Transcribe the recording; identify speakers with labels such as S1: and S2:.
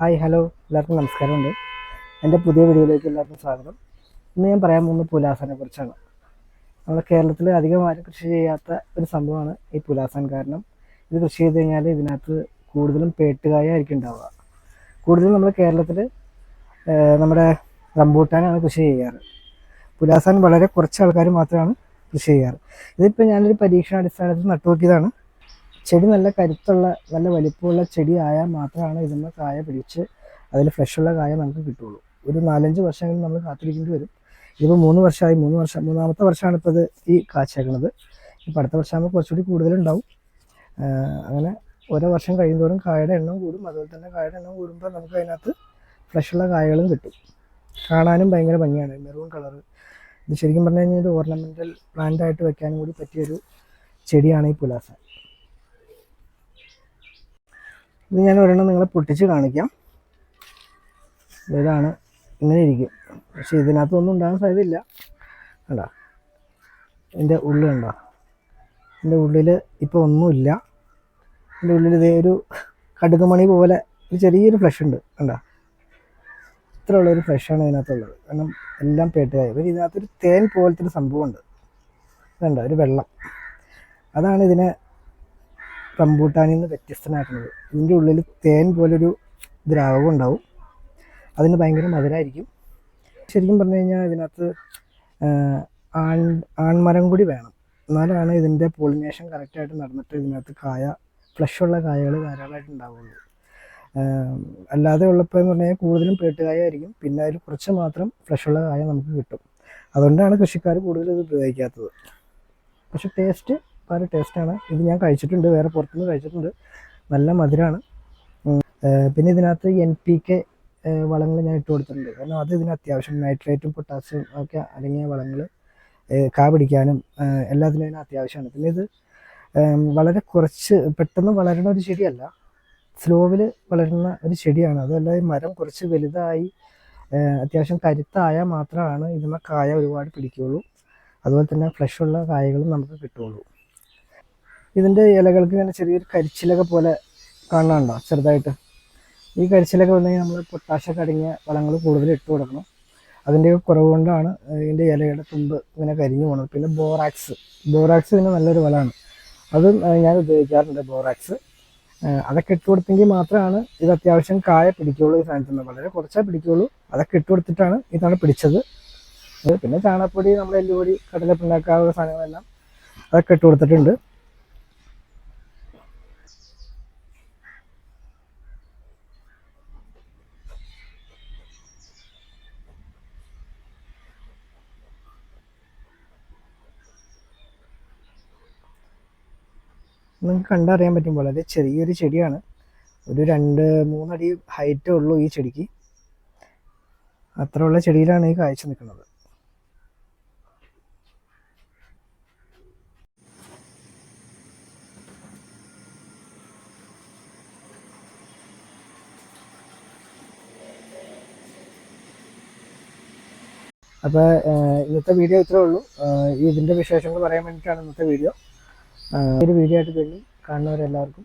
S1: Hi hello. എല്ലാവർക്കും നമസ്കാരമുണ്ട്. എന്റെ പുതിയ വീഡിയോയിലേക്ക് എല്ലാവർക്കും സ്വാഗതം. ഇന്ന് ഞാൻ പറയാൻ പോകുന്നത് പുലാസനെ കുറിച്ചാണ്. നമ്മുടെ കേരളത്തിൽ അധികം ആരും കൃഷി ചെയ്യാത്ത ഒരു സംഭവമാണ് ഈ പുലാസൻ കാരണം. ഇത് കൃഷി ചെയ്ത് കഴിഞ്ഞാൽ ഇതിനകത്ത് കൂടുതലും പേട്ടുകായ ആയിരിക്കും ഉണ്ടാവുക. കൂടുതലും നമ്മുടെ കേരളത്തിൽ നമ്മുടെ റംബൂട്ടാനാണ് കൃഷി ചെയ്യാറ്. പുലാസാൻ വളരെ കുറച്ച് ആൾക്കാർ മാത്രമാണ് കൃഷി ചെയ്യാറ്. ഇതിപ്പോൾ ഞാനൊരു പരീക്ഷണാടിസ്ഥാനത്തിൽ നട്ടുനോക്കിയതാണ് ചെടി നല്ല കരുത്തുള്ള നല്ല വലിപ്പമുള്ള ചെടി ആയാൽ മാത്രമാണ് ഇതിന്മേൽ കായ പിടിച്ച് അതിൽ ഫ്രഷുള്ള കായ നമുക്ക് കിട്ടുള്ളൂ ഒരു നാലഞ്ച് വർഷമെങ്കിലും നമ്മൾ കാത്തിരിക്കേണ്ടി വരും. ഇതിപ്പോൾ മൂന്ന് വർഷമായി മൂന്ന് വർഷം മൂന്നാമത്തെ വർഷമാണ് ഇപ്പോൾ ഇത് ഈ കാച്ചേക്കണത് ഇപ്പം അടുത്ത വർഷമാകുമ്പോൾ കുറച്ചുകൂടി കൂടുതലുണ്ടാവും. അങ്ങനെ ഓരോ വർഷം കഴിയുന്തോറും കായയുടെ എണ്ണം കൂടും. അതുപോലെ തന്നെ കായയുടെ എണ്ണം കൂടുമ്പോൾ നമുക്ക് അതിനകത്ത് ഫ്രഷുള്ള കായകളും കിട്ടും. കാണാനും ഭയങ്കര ഭംഗിയാണ്. മെറൂൺ കളറ് ഇത് ശരിക്കും പറഞ്ഞു കഴിഞ്ഞാൽ ഒരു ഓർണമെന്റൽ പ്ലാന്റ് ആയിട്ട് വെക്കാനും കൂടി പറ്റിയൊരു ചെടിയാണ് ഈ പുലാസ. ഇത് ഞാൻ ഒരെണ്ണം നിങ്ങളെ പൊട്ടിച്ച് കാണിക്കാം. ഇതാണ് ഇങ്ങനെ ഇരിക്കും. പക്ഷേ ഇതിനകത്തൊന്നും ഉണ്ടാകാൻ സാധ്യതയില്ല. കണ്ടോ? എന്റെ ഉള്ളിൽ കണ്ടോ? എന്റെ ഉള്ളിൽ ഇപ്പോൾ ഒന്നുമില്ല. എന്റെ ഉള്ളിൽ ഇതേ ഒരു കടുകുമണി പോലെ ഒരു ചെറിയൊരു ഫ്ലഷ് ഉണ്ട്. കണ്ടോ? ഇത്ര ഉള്ളൊരു ഫ്ലഷാണ് ഇതിനകത്തുള്ളത്. കാരണം എല്ലാം പേട്ടുകായി പിന്നെ ഇതിനകത്തൊരു തേൻ പോലത്തെ ഒരു സംഭവമുണ്ട്. ഇതുണ്ട് ഒരു വെള്ളം. അതാണ് ഇതിനെ റംബൂട്ടാനിൽ നിന്ന് വ്യത്യസ്തനാക്കുന്നത്. ഇതിന്റെ ഉള്ളിൽ തേൻ പോലൊരു ദ്രാവകം ഉണ്ടാവും. അതിന് ഭയങ്കര മധുരമായിരിക്കും ശരിക്കും പറഞ്ഞു കഴിഞ്ഞാൽ ഇതിനകത്ത് ആൺ ആൺമരം കൂടി വേണം. എന്നാലാണ് ഇതിന്റെ പോളിനേഷൻ കറക്റ്റായിട്ട് നടന്നിട്ട് ഇതിനകത്ത് കായ ഉള്ള കായകൾ ധാരാളമായിട്ട് ഉണ്ടാവുള്ളൂ. അല്ലാതെ ഉള്ളപ്പോൾ എന്ന് പറഞ്ഞാൽ കൂടുതലും പേട്ടുകായ ആയിരിക്കും. പിന്നെ അതിൽ കുറച്ച് മാത്രം ഉള്ള കായ നമുക്ക് കിട്ടും. അതുകൊണ്ടാണ് കൃഷിക്കാർ കൂടുതൽ ഇത് ഉപയോഗിക്കാത്തത്. പക്ഷെ ടേസ്റ്റ് പല ടേസ്റ്റാണ്. ഇത് ഞാൻ കഴിച്ചിട്ടുണ്ട് വേറെ പുറത്തുനിന്ന് കഴിച്ചിട്ടുണ്ട്. നല്ല മധുരമാണ് പിന്നെ ഇതിനകത്ത് എൻ പി കെ വളങ്ങൾ ഞാൻ ഇട്ട് കൊടുത്തിട്ടുണ്ട്. കാരണം അത് ഇതിന് അത്യാവശ്യം നൈട്രേറ്റും പൊട്ടാസ്യം ഒക്കെ അടങ്ങിയ വളങ്ങൾ കാ പിടിക്കാനും എല്ലാത്തിനും ഇതിന് അത്യാവശ്യമാണ്. പിന്നെ ഇത് വളരെ കുറച്ച് പെട്ടെന്ന് വളരുന്ന ഒരു ചെടിയല്ല. സ്ലോവിൽ വളരുന്ന ഒരു ചെടിയാണ്. അതല്ല ഈ മരം കുറച്ച് വലുതായി അത്യാവശ്യം കരുത്തായാൽ മാത്രമാണ് ഇതിന്മേൽ കായ ഒരുപാട് പിടിക്കുകയുള്ളൂ. അതുപോലെ തന്നെ ഫ്ലഷുള്ള കായകളും നമുക്ക് കിട്ടുകയുള്ളൂ. ഇതിന്റെ ഇലകൾക്ക് ഇങ്ങനെ ചെറിയൊരു കരിച്ചിലൊക്കെ പോലെ കാണാനുണ്ടോ ചെറുതായിട്ട്. ഈ കരിച്ചിലൊക്കെ വന്നെങ്കിൽ നമ്മൾ പൊട്ടാഷൊക്കെ അടങ്ങിയ വളങ്ങൾ കൂടുതൽ ഇട്ട് കൊടുക്കണം. അതിന്റെ കുറവ് കൊണ്ടാണ് ഇതിന്റെ ഇലയുടെ തുമ്പ് ഇങ്ങനെ കരിഞ്ഞു പോകുന്നത് പിന്നെ ബോറാക്സ്. ബോറാക്സ് പിന്നെ നല്ലൊരു വളമാണ്. അതും ഞാൻ ഉപയോഗിക്കാറുണ്ട് ബോറാക്സ്. അതൊക്കെ ഇട്ട് കൊടുത്തെങ്കിൽ മാത്രമാണ് ഇത് അത്യാവശ്യം കായ പിടിക്കുകയുള്ളൂ ഈ സാധനത്തിൽ വളരെ കുറച്ചേ പിടിക്കുകയുള്ളൂ അതൊക്കെ ഇട്ട് കൊടുത്തിട്ടാണ് ഇതാണ് പിടിച്ചത്. പിന്നെ ചാണകപ്പൊടി നമ്മൾ എല്ലുപൊടി കടലപ്പിണ്ടാക്കാവുന്ന സാധനങ്ങളെല്ലാം അതൊക്കെ ഇട്ട് കൊടുത്തിട്ടുണ്ട്. നിങ്ങൾക്ക് കണ്ടറിയാൻ പറ്റും വളരെ ചെറിയൊരു ചെടിയാണ്. ഒരു രണ്ട് മൂന്നടി ഹൈറ്റേ ഉള്ളൂ ഈ ചെടിക്ക്. അത്രയുള്ള ചെടിയിലാണ് ഈ കാഴ്ച നിൽക്കുന്നത്. അപ്പോൾ ഇന്നത്തെ വീഡിയോ ഇത്രേ ഉള്ളൂ. ഇതിന്റെ വിശേഷങ്ങൾ പറയാൻ വേണ്ടിയിട്ടാണ് ഇന്നത്തെ വീഡിയോ. ഒരു വീഡിയോ ആയിട്ട് വീണ്ടും കാണുന്നവരെല്ലാവർക്കും